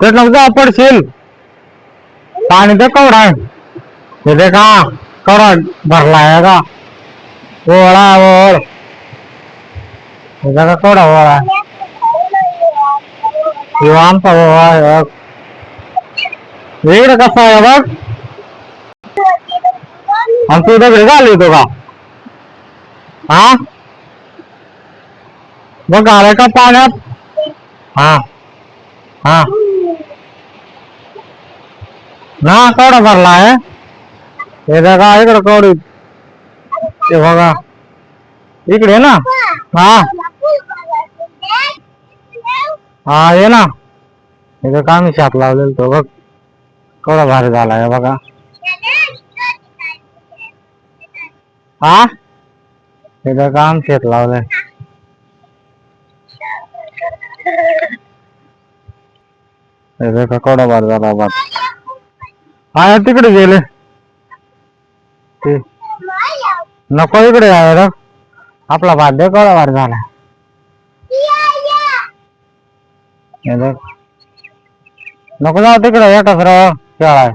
तिकडं जा पडशील पाणी तर कवडा तिथे का? कवडा भरलाय का? ओळा, ओळ. तिथे का कवडा ओळा किंवा आमचा ओळा. इकडे कसा आहे बघ? तू दगडी घाल येतो का? हा? बघ आलाय का पाण्यात? हा. हा. ना केवढा भरला आहे हे बघा कवडी ते बघा इकडे ये ना? हा। हा, ये ना। इथं कामी शाप लावलेलं तो बघ केवढा भारी झाला आहे बघा हा? इथं काम शेत लावलंय इथं का केवढा भारी झाला बघ तिकडे गेले. नको इकडे रे. आपला हे बघ. नको जाऊ तिकडे एकच राव खेळाय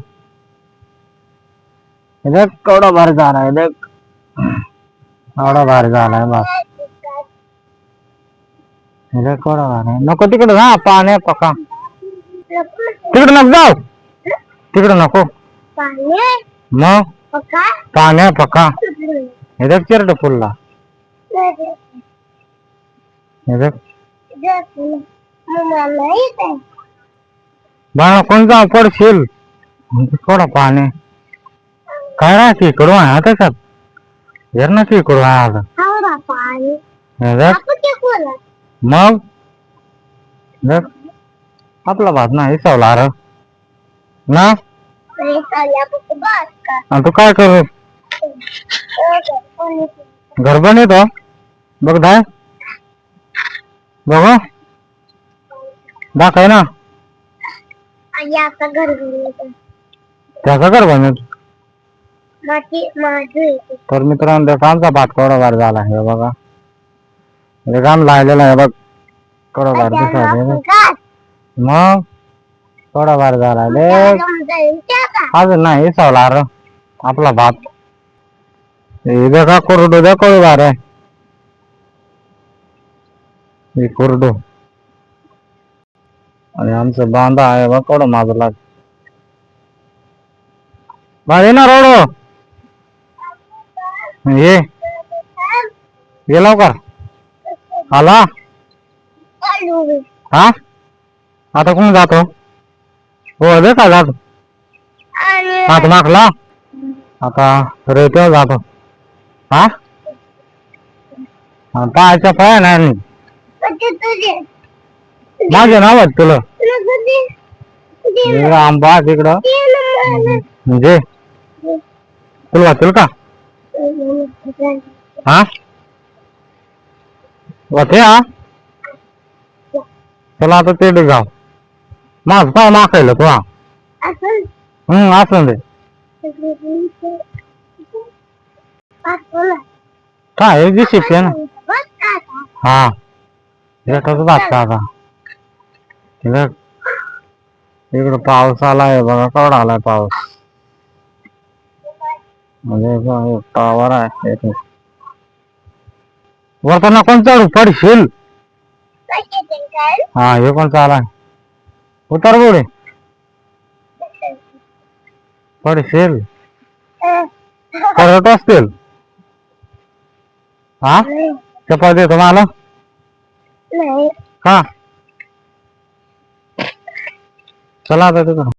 हे बघ, केवढा भारी झाला, हे एवढा भारी झालाय बस हे केवढा भारी. नको तिकडे ना पाणी पका तिकडे नको जाऊ. तिकडे नको. मग? पाणी आहे पका. हे बघ चिरड फुलला. हे बघ. बाळा कोण जाऊ पडशील? थोडा पाणी काय राहते इकडून आहे त्याच्यात जर ना इकडून आहे आता. हे मग? आपला भात नाही सवला र ना? आणि तू काय करू? घर बनवतो बघ दाय बघ दाखव ना. त्याचं घर माझी तर मित्रांनो देखा आमचा भात बार झाला हे बघा. हे काम लायलेलं आहे बघ. बार दिसायला मग? केवढा बार झाला ले अजून नाही सवला र. आपला भात हे देखा कोरडू दे कोळी बार आहे कोरडू. आणि आमचं बांधा आहे बघ केवढं माझं लाग. बा ये ना रोडो. ये ये लवकर. आला. हा? आता कोण जातो? हो दे का जातो. हात मागला. आता रेत्यावर जातो. हा? पायाच्या पाया नाही. माझे नाव आहे तुला. आंबा तिकडं. म्हणजे? तुला वाचेल का? हा? वाचे हा? चला आता ते जाऊ. माझ पाय माखायला तू हा हम्म असं दे. काय हे शिक्षण हा. एकच बात का आता इकडं पाऊस आलाय बघा केवढा आलाय पाऊस. म्हणजे टावर आहे. वरताना कोण चढू पडशील? हा हे कोण चालाय उतर बुडे पडशील. परत असतील. हा? चपाती दे तुम्हाला नाही. का चला आता तिकडं